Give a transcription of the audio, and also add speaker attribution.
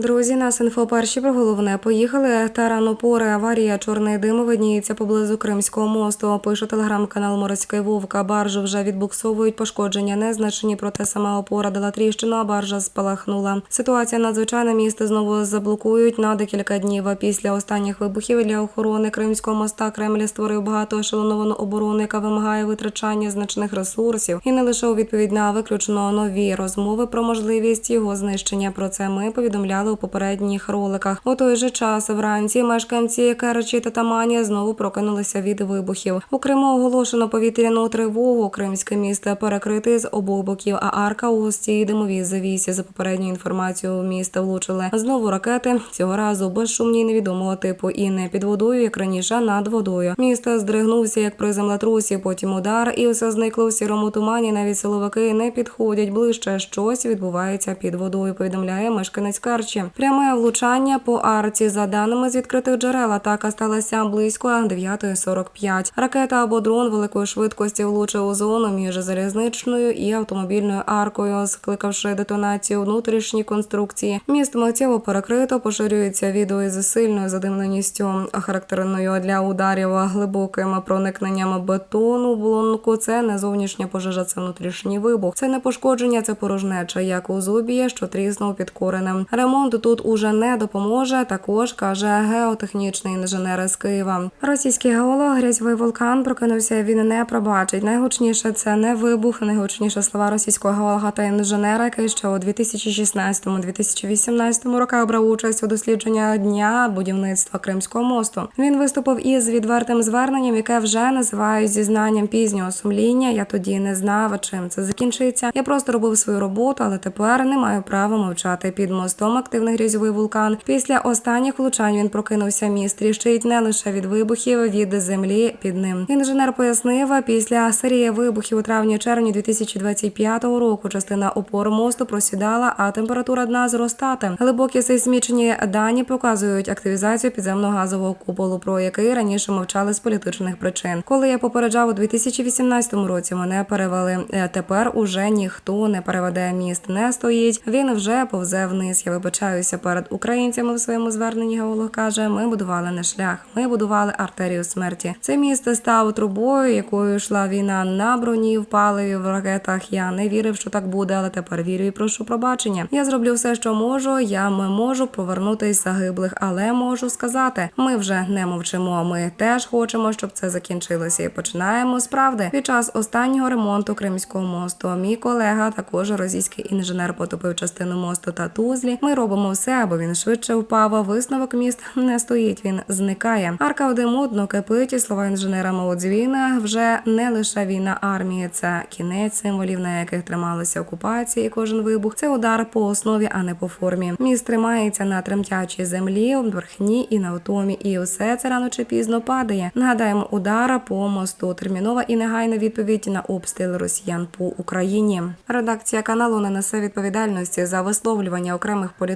Speaker 1: Друзі, нас інфо перші про головне поїхали. Таранопори, аварія, чорний дим видніється поблизу Кримського мосту. Пише телеграм-канал Морський Вовка. Баржу вже відбуксовують пошкодження незначені, проте сама опора дала тріщину, а баржа спалахнула. Ситуація надзвичайна місто знову заблокують на декілька днів. Після останніх вибухів для охорони Кримського моста Кремль створив багато багатоешелоновану оборону, яка вимагає витрачання значних ресурсів, і не лише у відповідь на виключно нові розмови про можливість його знищення. Про це ми повідомляли у попередніх роликах. У той же час вранці мешканці Керчі та Тамані знову прокинулися від вибухів. У Криму оголошено повітряну тривогу. Кримське місто перекрите з обох боків. А арка у цій димовій завісі за попередньою інформацією міста влучили знову ракети. Цього разу безшумні невідомого типу і не під водою, як раніше, над водою. Місто здригнувся як при землетрусі. Потім удар, і все зникло в сірому тумані. Навіть силовики не підходять ближче. Щось відбувається під водою. Повідомляє мешканець Керчі. Пряме влучання по арці. За даними з відкритих джерел, атака сталася близько 9.45. Ракета або дрон великої швидкості влучив у зону між залізничною і автомобільною аркою, скликавши детонацію внутрішньої конструкції. Місто миттєво перекрито, поширюється відео із сильною задимленістю, характерною для ударів глибоким проникненням бетону. Блонку це не зовнішня пожежа, це внутрішній вибух. Це не пошкодження, це порожнеча, як у зубі, що тріснув під коренем. Ремонт тут уже не допоможе. Також каже геотехнічний інженер з Києва. Російський геолог грязьовий вулкан прокинувся. Він не пробачить. Найгучніше це не вибух, найгучніше слова російського геолога та інженера, який ще у 2016-2018 роках брав участь у дослідженні дня будівництва Кримського мосту. Він виступив із відвертим зверненням, яке вже називають зізнанням пізнього сумління. Я тоді не знав, чим це закінчиться. Я просто робив свою роботу, але тепер не маю права мовчати під мостом. Активний грязьовий вулкан. Після останніх влучань він прокинувся. Міст тріщить не лише від вибухів, від землі під ним. Інженер пояснив, після серії вибухів у травні-червні 2025 року частина опор мосту просідала, а температура дна зростати. Глибокі сейсмічні дані показують активізацію підземного газового куполу, про який раніше мовчали з політичних причин. Коли я попереджав у 2018 році, мене перевели. Е, Тепер уже ніхто не переведе міст. Не стоїть. Він вже повзе вниз. Я вибачаюся перед українцями в своєму зверненні. Геолог каже: ми будували не шлях, ми будували артерію смерті. Це місто став трубою, якою йшла війна на броні, в паливі, в ракетах. Я не вірив, що так буде, але тепер вірю і прошу пробачення. Я зроблю все, що можу. Я ми можу повернутись загиблих, але можу сказати, ми вже не мовчимо. Ми теж хочемо, щоб це закінчилося. І починаємо з правди. Під час останнього ремонту Кримського мосту. Мій колега, також російський інженер, потопив частину мосту та тузлі. Ми робимо все, аби він швидше впав. Висновок міст не стоїть. Він зникає. Арка диму кипить. Слова інженера Молодзвіна вже не лише війна армії, це кінець символів, на яких трималася окупація. І кожен вибух це удар по основі, а не по формі. Міст тримається на тремтячій землі, верхні і на утомі. І усе це рано чи пізно падає. Нагадаємо, удара по мосту. Термінова і негайна відповідь на обстріл росіян по Україні. Редакція каналу не несе відповідальності за висловлювання окремих